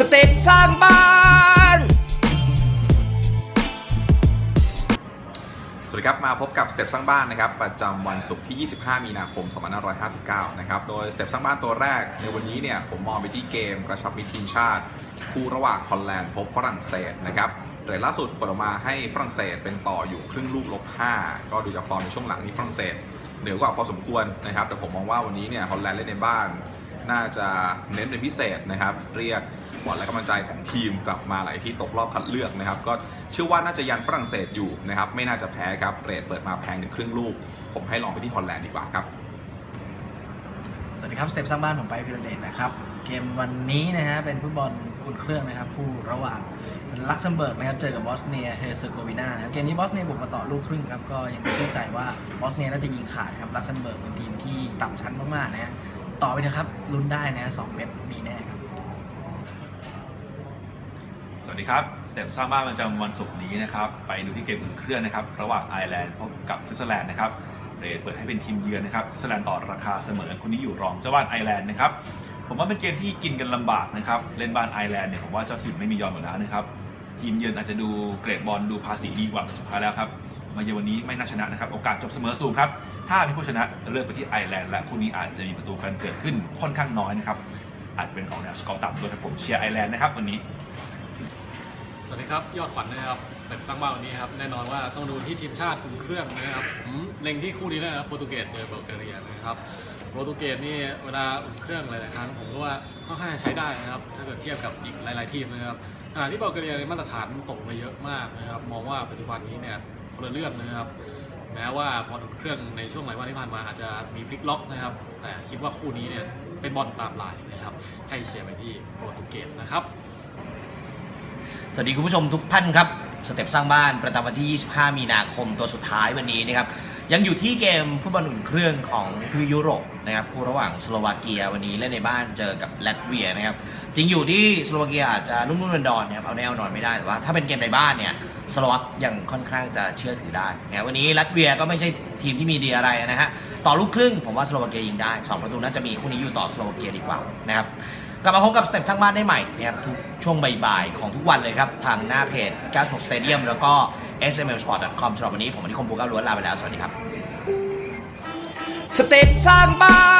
สเต็ปสร้างบ้าน สวัสดีครับ มาพบกับสเต็ปสร้างบ้านนะครับ ประจำวันศุกร์ที่ 25 มีนาคม 2559 นะครับ โดยสเต็ปสร้างบ้านตัวแรก ในวันนี้เนี่ย ผมมองไปที่เกมกระชับมิตรทีมชาติ คู่ระหว่างฮอลแลนด์พบฝรั่งเศสนะครับเรทล่าสุดเปิดออกมาให้ฝรั่งเศสเป็นต่ออยู่ครึ่งลูกลบ 5 ก็ดูจากฟอร์มในช่วงหลังนี้ฝรั่งเศสเหนือกว่าพอสมควรนะครับ แต่ผมมองว่าวันนี้เนี่ยฮอลแลนด์เล่นในบ้าน น่าจะเน้นเป็นพิเศษนะครับ เรียกขวัญและกำลังใจของทีมกลับมาหลายที่ตกรอบคัดเลือกนะครับ ก็เชื่อว่าน่าจะยันฝรั่งเศสอยู่นะครับ ไม่น่าจะแพ้ครับเรทเปิดมาแพงถึงครึ่งลูก ผมให้ลองไปที่ฮอลแลนด์ดีกว่าครับ สวัสดีครับเต็ปสร้างบ้านผมไปพิรเดชนะครับ เกมวันนี้นะฮะเป็นฟุตบอลอุ่นเครื่องนะครับคู่ระหว่างลักเซมเบิร์กนะครับเจอกับบอสเนียเฮอร์เซโกวีนานะครับเกมนี้บอสเนียบุกมาต่อลูกครึ่งครับก็ยังเชื่อใจว่าบอสเนียน่าจะยิงขาดครับลักเซมเบิร์กเป็นทีมที่ต่ำชั้นมากๆนะฮะ ต่อไปนะครับลุ้นได้นะสองเม็ดมีแน่ครับ สวัสดีครับสเต็ปสร้างบ้านประจำวันศุกร์นี้นะครับ ไปดูที่เกมอุ่นเครื่องนะครับ ระหว่างไอร์แลนด์พบกับสวิตเซอร์แลนด์นะครับเรทเปิดให้เป็นทีมเยือนนะครับสวิตเซอร์แลนด์ต่อราคาเสมอคนนี้อยู่รองเจ้าบ้านไอร์แลนด์นะครับผมว่าเป็นเกมที่กินกันลำบากนะครับเล่นบ้านไอร์แลนด์เนี่ยผมว่าเจ้าถิ่นไม่มียอมอยู่แล้วนะครับทีมเยือนอาจจะดูเกรดบอลดูภาษีดีกว่าแต่สุดท้ายแล้วครับ มาเยือนวันนี้ไม่น่าชนะนะครับ โอกาสจบเสมอสูงครับ ถ้ามีผู้ชนะเลือกไปที่ไอร์แลนด์และคู่นี้อาจจะมีประตูกันเกิดขึ้นค่อนข้างน้อยนะครับ อาจจะเป็นของแนวสกอร์ต่ำด้วยครับผมเชียร์ไอร์แลนด์นะครับวันนี้ สวัสดีครับ ยอดขวัญนะครับสเต็ปสร้างบ้านวันนี้ครับแน่นอนว่าต้องดูที่ทีมชาติอุ่นเครื่องนะครับผมเล็งที่คู่นี้เลยนะครับโปรตุเกสเจอบัลแกเรียนะครับโปรตุเกสนี่เวลาอุ่นเครื่องหลายๆครั้งผมก็ว่าค่อนข้างจะใช้ได้นะครับ ถ้าเกิดเทียบกับอีกหลาย ๆ ทีมนะครับขณะที่บัลแกเรียในมาตรฐานตกไปเยอะมากนะครับ มองว่าปัจจุบันนี้เนี่ย คนละเรื่องนะครับ แม้ว่าบอลเครื่องในช่วงหลายวันที่ผ่านมาอาจจะมีพลิกล็อกนะครับ แต่คิดว่าคู่นี้เนี่ยเป็นบอลตามลายนะครับ ให้เชียร์ไปที่โปรตุเกสนะครับ สวัสดีคุณผู้ชมทุกท่านครับ สเต็ปสร้างบ้านประจำวันที่ 25 มีนาคมตัวสุดท้ายวันนี้นะครับ ยังอยู่ที่เกมฟุตบอลอุ่นเครื่องของทวียุโรปนะครับคู่ระหว่างสโลวาเกียวันนี้เล่นในบ้านเจอกับลัตเวียนะครับจริงอยู่ที่สโลวาเกียอาจจะรุ่มรุ่นดอนๆนะครับเอาแน่เอานอนไม่ได้แต่ว่าถ้าเป็นเกมในบ้านเนี่ยสโลวักยังค่อนข้างจะเชื่อถือได้นะวันนี้ลัตเวียก็ไม่ใช่ทีมที่มีดีอะไรนะฮะต่อลูกครึ่งผมว่าสโลวาเกียยิงได้สองประตูน่าจะมีคู่นี้อยู่ต่อสโลวาเกียดีกว่านะครับ กลับมาพบกับสเต็ปสร้างบ้านได้ใหม่นะครับทุกช่วงบ่ายๆของทุกวันเลยครับ ทางหน้าเพจ96 Stadium แล้วก็ smsport.com สำหรับวันนี้ผมอนิคมบูก้าล้วนลาไปแล้ว สวัสดีครับ สเต็ปสร้างบ้าน